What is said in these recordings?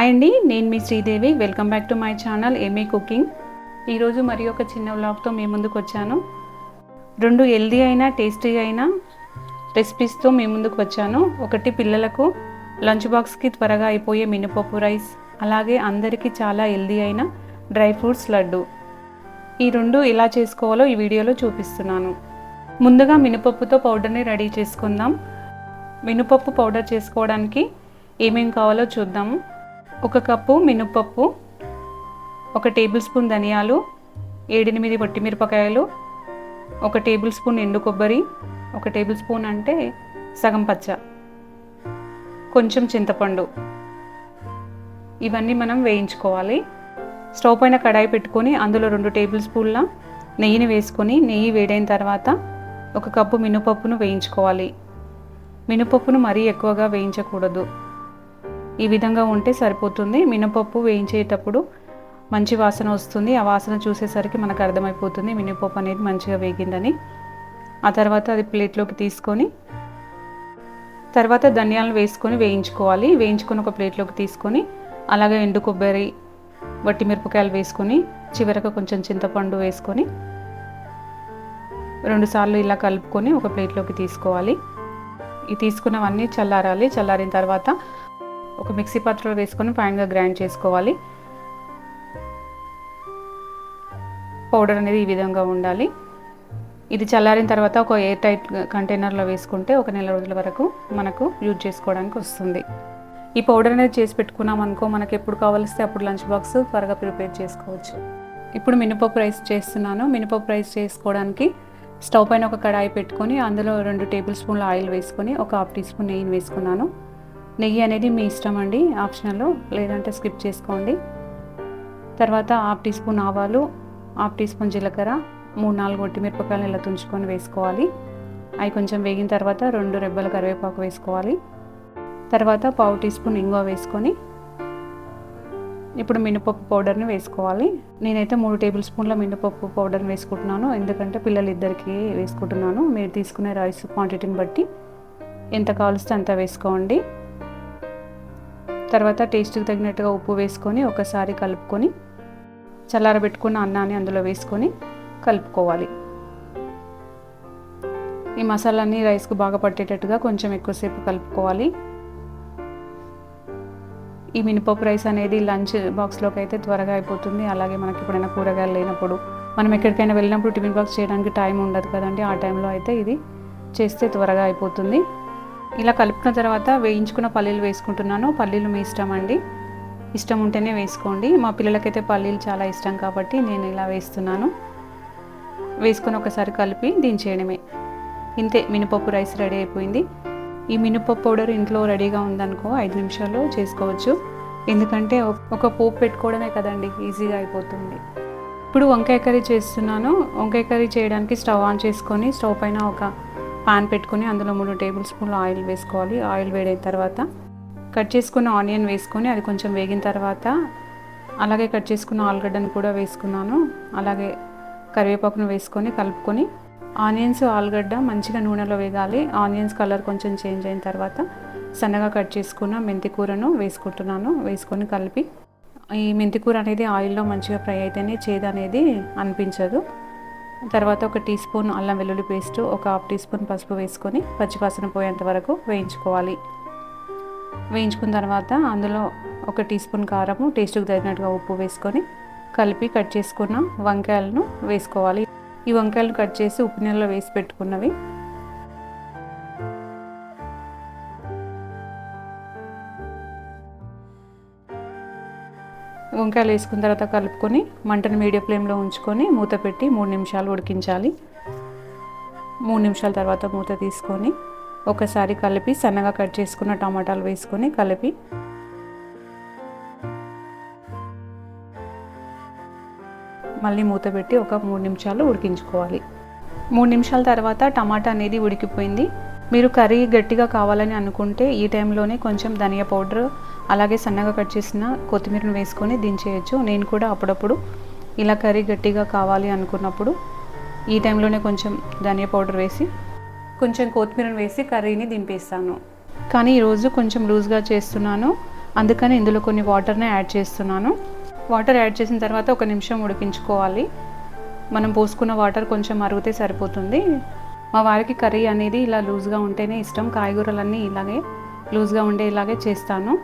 Hi అండి నేను మీ Sridevi. Welcome back to my channel ఏమీ కుకింగ్ ఈరోజు మరి ఒక చిన్న వ్లాగ్తో మీ ముందుకు వచ్చాను. రెండు హెల్దీ అయినా టేస్టీ అయినా రెసిపీస్తో మీ ముందుకు వచ్చాను. ఒకటి పిల్లలకు లంచ్ బాక్స్కి త్వరగా అయిపోయే మినపప్పు రైస్ అలాగే అందరికీ చాలా హెల్దీ అయిన డ్రై ఫ్రూట్స్ లడ్డు. ఈ రెండు ఎలా చేసుకోవాలో ఈ వీడియోలో చూపిస్తున్నాను. ముందుగా మినపప్పుతో పౌడర్ని రెడీ చేసుకుందాం. మినపప్పు పౌడర్ చేసుకోవడానికి ఏమేం కావాలో చూద్దాము. ఒక కప్పు మినుపప్పు ఒక టేబుల్ స్పూన్ ధనియాలు ఏడెనిమిది మిరపకాయలు ఒక టేబుల్ స్పూన్ ఎండు కొబ్బరి ఒక టేబుల్ స్పూన్ అంటే సగం పచ్చ కొంచెం చింతపండు. ఇవన్నీ మనం వేయించుకోవాలి. స్టవ్ పైన కడాయి పెట్టుకొని అందులో రెండు టేబుల్ స్పూన్ల నెయ్యిని వేసుకొని నెయ్యి వేడైన తర్వాత ఒక కప్పు మినపప్పును వేయించుకోవాలి. మినపప్పును మరీ ఎక్కువగా వేయించకూడదు. ఈ విధంగా ఉంటే సరిపోతుంది. మినపప్పు వేయించేటప్పుడు మంచి వాసన వస్తుంది. ఆ వాసన చూసేసరికి మనకు అర్థమైపోతుంది మినపప్పు అనేది మంచిగా వేగిందని. ఆ తర్వాత అది ప్లేట్లోకి తీసుకొని తర్వాత ధనియాలను వేసుకొని వేయించుకోవాలి. వేయించుకొని ఒక ప్లేట్లోకి తీసుకొని అలాగే ఎండు కొబ్బరి వట్టి మిరపకాయలు వేసుకొని చివరకు కొంచెం చింతపండు వేసుకొని రెండుసార్లు ఇలా కలుపుకొని ఒక ప్లేట్లోకి తీసుకోవాలి. ఈ తీసుకున్నవన్నీ చల్లారాలి. చల్లారిన తర్వాత ఒక మిక్సీ పాత్రలో వేసుకొని ఫైన్గా గ్రైండ్ చేసుకోవాలి. పౌడర్ అనేది ఈ విధంగా ఉండాలి. ఇది చల్లారిన తర్వాత ఒక ఎయిర్ టైట్ కంటైనర్లో వేసుకుంటే ఒక నెల రోజుల వరకు మనకు యూజ్ చేసుకోవడానికి వస్తుంది. ఈ పౌడర్ అనేది చేసి పెట్టుకున్నాం అనుకో మనకి ఎప్పుడు కావాలిస్తే అప్పుడు లంచ్ బాక్స్ త్వరగా ప్రిపేర్ చేసుకోవచ్చు. ఇప్పుడు మినపప్పు రైస్ చేస్తున్నాను. మినపప్పు రైస్ చేసుకోవడానికి స్టవ్ పైన ఒక కడాయి పెట్టుకొని అందులో రెండు టేబుల్ స్పూన్ల ఆయిల్ వేసుకొని ఒక హాఫ్ టీ స్పూన్ నెయ్యిని వేసుకున్నాను. నెయ్యి అనేది మీ ఇష్టం అండి ఆప్షనల్ లేదంటే స్కిప్ చేసుకోండి. తర్వాత హాఫ్ టీ స్పూన్ ఆవాలు హాఫ్ టీ స్పూన్ జీలకర్ర మూడు నాలుగు ఒట్టి మిరపకాయలు ఇలా తుంచుకొని వేసుకోవాలి. అవి కొంచెం వేగిన తర్వాత రెండు రెబ్బల కరివేపాకు వేసుకోవాలి. తర్వాత పావు టీ స్పూన్ ఇంగువ వేసుకొని ఇప్పుడు మినపప్పు పౌడర్ని వేసుకోవాలి. నేనైతే మూడు టేబుల్ స్పూన్ల మినపప్పు పౌడర్ని వేసుకుంటున్నాను. ఎందుకంటే పిల్లలు ఇద్దరికి వేసుకుంటున్నాను. మీరు తీసుకునే రైస్ క్వాంటిటీని బట్టి ఎంత కావలిస్తే అంత వేసుకోండి. తర్వాత టేస్ట్కి తగినట్టుగా ఉప్పు వేసుకొని ఒకసారి కలుపుకొని చల్లారబెట్టుకున్న అన్నాన్ని అందులో వేసుకొని కలుపుకోవాలి. ఈ మసాలాన్ని రైస్కు బాగా పట్టేటట్టుగా కొంచెం ఎక్కువసేపు కలుపుకోవాలి. ఈ మినపప్పు రైస్ అనేది లంచ్ బాక్స్లోకి అయితే త్వరగా అయిపోతుంది. అలాగే మనకి ఎప్పుడైనా కూరగాయలు లేనప్పుడు మనం ఎక్కడికైనా వెళ్ళినప్పుడు టిఫిన్ బాక్స్ చేయడానికి టైం ఉండదు కదండి. ఆ టైంలో అయితే ఇది చేస్తే త్వరగా అయిపోతుంది. ఇలా కలుపుకున్న తర్వాత వేయించుకున్న పల్లీలు వేసుకుంటున్నాను. పల్లీలు మీ ఇష్టం అండి. ఇష్టం ఉంటేనే వేసుకోండి. మా పిల్లలకైతే పల్లీలు చాలా ఇష్టం కాబట్టి నేను ఇలా వేస్తున్నాను. వేసుకొని ఒకసారి కలిపి దించేయడమే. ఇంతే మినపప్పు రైస్ రెడీ అయిపోయింది. ఈ మినపప్పు పౌడర్ ఇంట్లో రెడీగా ఉందనుకో ఐదు నిమిషాల్లో చేసుకోవచ్చు. ఎందుకంటే ఒక పోపు పెట్టుకోవడమే కదండి ఈజీగా అయిపోతుంది. ఇప్పుడు వంకాయ కర్రీ చేస్తున్నాను. వంకాయ కర్రీ చేయడానికి స్టవ్ ఆన్ చేసుకొని స్టవ్ పైన ఒక పాన్ పెట్టుకొని అందులో మూడు టేబుల్ స్పూన్లు ఆయిల్ వేసుకోవాలి. ఆయిల్ వేడైన తర్వాత కట్ చేసుకున్న ఆనియన్ వేసుకొని అది కొంచెం వేగిన తర్వాత అలాగే కట్ చేసుకున్న ఆలుగడ్డను కూడా వేసుకున్నాను. అలాగే కరివేపాకును వేసుకొని కలుపుకొని ఆనియన్స్ ఆలుగడ్డ మంచిగా నూనెలో వేగాలి. ఆనియన్స్ కలర్ కొంచెం చేంజ్ అయిన తర్వాత సన్నగా కట్ చేసుకున్న మెంతి కూరను వేసుకుంటున్నాను. వేసుకొని కలిపి ఈ మెంతి కూర అనేది ఆయిల్లో మంచిగా ఫ్రై అయితేనే చేదు అనేది అనిపించదు. తర్వాత ఒక టీ స్పూన్ అల్లం వెల్లుల్లి పేస్ట్ ఒక హాఫ్ టీ స్పూన్ పసుపు వేసుకొని పచ్చివాసన పోయేంత వరకు వేయించుకోవాలి. వేయించుకున్న తర్వాత అందులో ఒక టీ స్పూన్ కారము టేస్ట్కి తగినట్టుగా ఉప్పు వేసుకొని కలిపి కట్ చేసుకున్న వంకాయలను వేసుకోవాలి. ఈ వంకాయలను కట్ చేసి ఉప్పు నీళ్ళలో వేసి పెట్టుకున్నవి వంకాయలు వేసుకున్న తర్వాత కలుపుకొని మంటను మీడియం ఫ్లేమ్లో ఉంచుకొని మూత పెట్టి మూడు నిమిషాలు ఉడికించాలి. మూడు నిమిషాల తర్వాత మూత తీసుకొని ఒకసారి కలిపి సన్నగా కట్ చేసుకున్న టమాటాలు వేసుకొని కలిపి మళ్ళీ మూత పెట్టి ఒక మూడు నిమిషాలు ఉడికించుకోవాలి. మూడు నిమిషాల తర్వాత టమాటా అనేది ఉడికిపోయింది. మీరు కర్రీ గట్టిగా కావాలని అనుకుంటే ఈ టైంలోనే కొంచెం ధనియా పౌడర్ అలాగే సన్నగా కట్ చేసిన కొత్తిమీరను వేసుకొని దించేయచ్చు. నేను కూడా అప్పుడప్పుడు ఇలా కర్రీ గట్టిగా కావాలి అనుకున్నప్పుడు ఈ టైంలోనే కొంచెం ధనియా పౌడర్ వేసి కొంచెం కొత్తిమీరను వేసి కర్రీని దింపేస్తాను. కానీ ఈరోజు కొంచెం లూజ్గా చేస్తున్నాను. అందుకని ఇందులో కొన్ని వాటర్ని యాడ్ చేస్తున్నాను. వాటర్ యాడ్ చేసిన తర్వాత ఒక నిమిషం ఉడికించుకోవాలి. మనం పోసుకున్న వాటర్ కొంచెం మరుగుతే సరిపోతుంది. మా వారికి కర్రీ అనేది ఇలా లూజ్గా ఉంటేనే ఇష్టం. కాయగూరలన్నీ ఇలాగే లూజ్గా ఉండేలాగే చేస్తాను.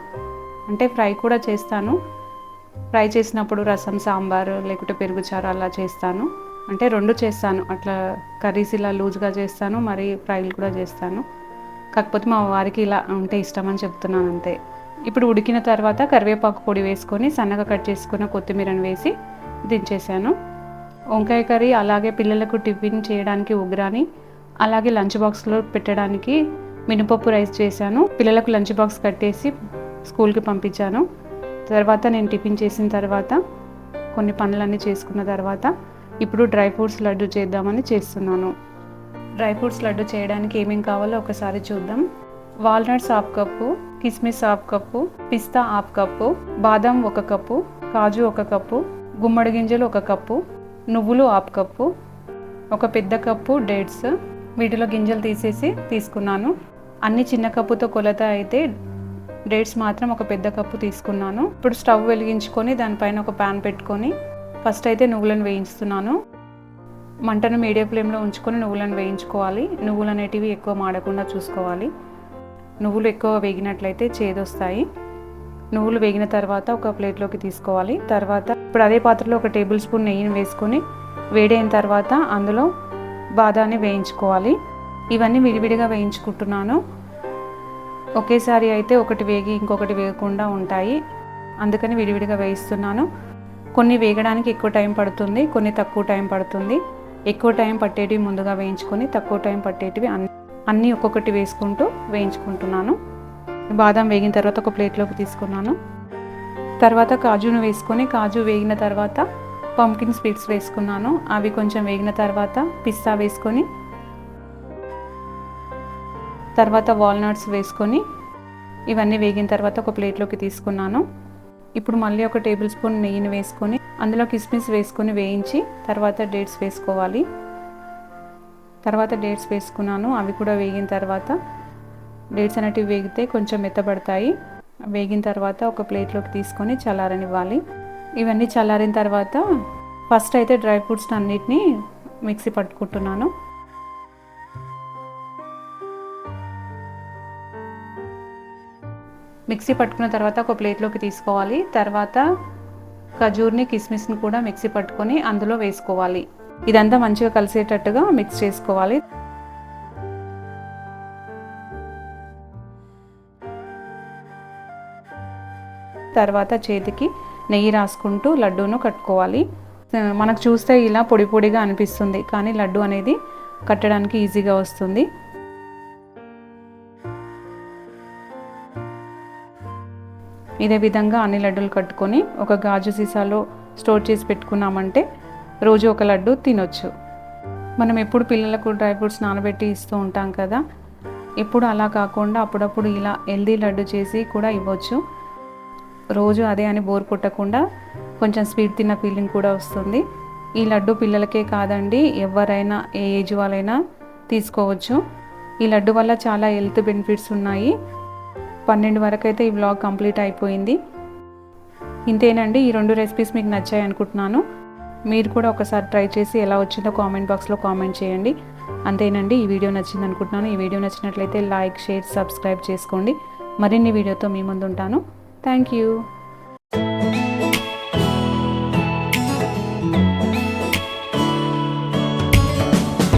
అంటే ఫ్రై కూడా చేస్తాను. ఫ్రై చేసినప్పుడు రసం సాంబార్ లేకుంటే పెరుగుచారు అలా చేస్తాను. అంటే రెండు చేస్తాను. అట్లా కర్రీస్ ఇలా లూజ్గా చేస్తాను మరి ఫ్రైలు కూడా చేస్తాను. కాకపోతే మా వారికి ఇలా ఉంటే ఇష్టం అని చెప్తున్నాను అంతే. ఇప్పుడు ఉడికిన తర్వాత కరివేపాకు పొడి వేసుకొని సన్నగా కట్ చేసుకున్న కొత్తిమీరను వేసి దించేసాను వంకాయ కర్రీ అలాగే పిల్లలకు టిఫిన్ చేయడానికి ఉగ్రాని అలాగే లంచ్ బాక్స్లో పెట్టడానికి మినపప్పు రైస్ చేశాను. పిల్లలకు లంచ్ బాక్స్ కట్టేసి స్కూల్కి పంపించాను. తర్వాత నేను టిఫిన్ చేసిన తర్వాత కొన్ని పనులన్నీ చేసుకున్న తర్వాత ఇప్పుడు డ్రై ఫ్రూట్స్ లడ్డు చేద్దామని చేస్తున్నాను. డ్రై ఫ్రూట్స్ లడ్డు చేయడానికి ఏమేం కావాలో ఒకసారి చూద్దాం. వాల్నట్స్ హాఫ్ కప్పు కిస్మిస్ హాఫ్ కప్పు పిస్తా హాఫ్ కప్పు బాదం ఒక కప్పు కాజు ఒక కప్పు గుమ్మడి గింజలు ఒక కప్పు నువ్వులు హాఫ్ కప్పు ఒక పెద్ద కప్పు డేట్స్ వీటిలో గింజలు తీసేసి తీసుకున్నాను. అన్ని చిన్న కప్పుతో కొలత అయితే డేట్స్ మాత్రం ఒక పెద్ద కప్పు తీసుకున్నాను. ఇప్పుడు స్టవ్ వెలిగించుకొని దానిపైన ఒక ప్యాన్ పెట్టుకొని ఫస్ట్ అయితే నువ్వులను వేయించుతున్నాను. మంటను మీడియం ఫ్లేమ్లో ఉంచుకొని నువ్వులను వేయించుకోవాలి. నువ్వులు అనేటివి ఎక్కువ మాడకుండా చూసుకోవాలి. నువ్వులు ఎక్కువ వేగినట్లయితే చేదొస్తాయి. నువ్వులు వేగిన తర్వాత ఒక ప్లేట్లోకి తీసుకోవాలి. తర్వాత ఇప్పుడు అదే పాత్రలో ఒక టేబుల్ స్పూన్ నెయ్యిని వేసుకొని వేడైన తర్వాత అందులో బాదాన్ని వేయించుకోవాలి. ఇవన్నీ విడివిడిగా వేయించుకుంటున్నాను. ఒకేసారి అయితే ఒకటి వేగి ఇంకొకటి వేయకుండా ఉంటాయి. అందుకని విడివిడిగా వేయిస్తున్నాను. కొన్ని వేగడానికి ఎక్కువ టైం పడుతుంది కొన్ని తక్కువ టైం పడుతుంది. ఎక్కువ టైం పట్టేటివి ముందుగా వేయించుకొని తక్కువ టైం పట్టేటివి అన్ని అన్నీ ఒక్కొక్కటి వేసుకుంటూ వేయించుకుంటున్నాను. బాదం వేగిన తర్వాత ఒక ప్లేట్లోకి తీసుకున్నాను. తర్వాత కాజును వేసుకొని కాజు వేగిన తర్వాత పంకిన్ స్వీట్స్ వేసుకున్నాను. అవి కొంచెం వేగిన తర్వాత పిస్తా వేసుకొని తర్వాత వాల్నట్స్ వేసుకొని ఇవన్నీ వేగిన తర్వాత ఒక ప్లేట్లోకి తీసుకున్నాను. ఇప్పుడు మళ్ళీ ఒక టేబుల్ స్పూన్ నెయ్యిని వేసుకొని అందులో కిస్మిస్ వేసుకొని వేయించి తర్వాత డేట్స్ వేసుకోవాలి. తర్వాత డేట్స్ వేసుకున్నాను. అవి కూడా వేగిన తర్వాత డేట్స్ అనేటివి వేగితే కొంచెం మెత్తబడతాయి. వేగిన తర్వాత ఒక ప్లేట్లోకి తీసుకొని చల్లారనివ్వాలి. ఇవన్నీ చల్లారిన తర్వాత ఫస్ట్ అయితే డ్రై ఫ్రూట్స్ అన్నిటిని మిక్సీ పట్టుకుంటున్నాను. మిక్సీ పట్టుకున్న తర్వాత ఒక ప్లేట్లోకి తీసుకోవాలి. తర్వాత ఖజూర్ని కిస్మిస్ని కూడా మిక్సీ పట్టుకొని అందులో వేసుకోవాలి. ఇదంతా మంచిగా కలిసేటట్టుగా మిక్స్ చేసుకోవాలి. తర్వాత చేతికి నెయ్యి రాసుకుంటూ లడ్డూను కట్టుకోవాలి. మనకు చూస్తే ఇలా పొడి పొడిగా అనిపిస్తుంది కానీ లడ్డు అనేది కట్టడానికి ఈజీగా వస్తుంది. ఇదే విధంగా అన్ని లడ్డూలు కట్టుకొని ఒక గాజు సీసాలో స్టోర్ చేసి పెట్టుకున్నామంటే రోజు ఒక లడ్డు తినొచ్చు. మనం ఎప్పుడు పిల్లలకు డ్రై ఫ్రూట్స్ నానబెట్టి ఇస్తూ ఉంటాం కదా ఎప్పుడు అలా కాకుండా అప్పుడప్పుడు ఇలా హెల్దీ లడ్డు చేసి కూడా ఇవ్వచ్చు. రోజు అదే అని బోర్ కొట్టకుండా కొంచెం స్వీట్ తిన్న ఫీలింగ్ కూడా వస్తుంది. ఈ లడ్డు పిల్లలకే కాదండి ఎవరైనా ఏ ఏజ్ వాళ్ళైనా తీసుకోవచ్చు. ఈ లడ్డు వల్ల చాలా హెల్త్ బెనిఫిట్స్ ఉన్నాయి. పన్నెండు వరకు అయితే ఈ వ్లాగ్ కంప్లీట్ అయిపోయింది. ఇంతేనండి ఈ రెండు రెసిపీస్ మీకు నచ్చాయి అనుకుంటున్నాను. మీరు కూడా ఒకసారి ట్రై చేసి ఎలా వచ్చిందో కామెంట్ బాక్స్లో కామెంట్ చేయండి. అంతేనండి ఈ వీడియో నచ్చింది అనుకుంటున్నాను. ఈ వీడియో నచ్చినట్లయితే లైక్ షేర్ సబ్స్క్రైబ్ చేసుకోండి. మరిన్ని వీడియోతో మీ ముందు ఉంటాను థ్యాంక్ యూ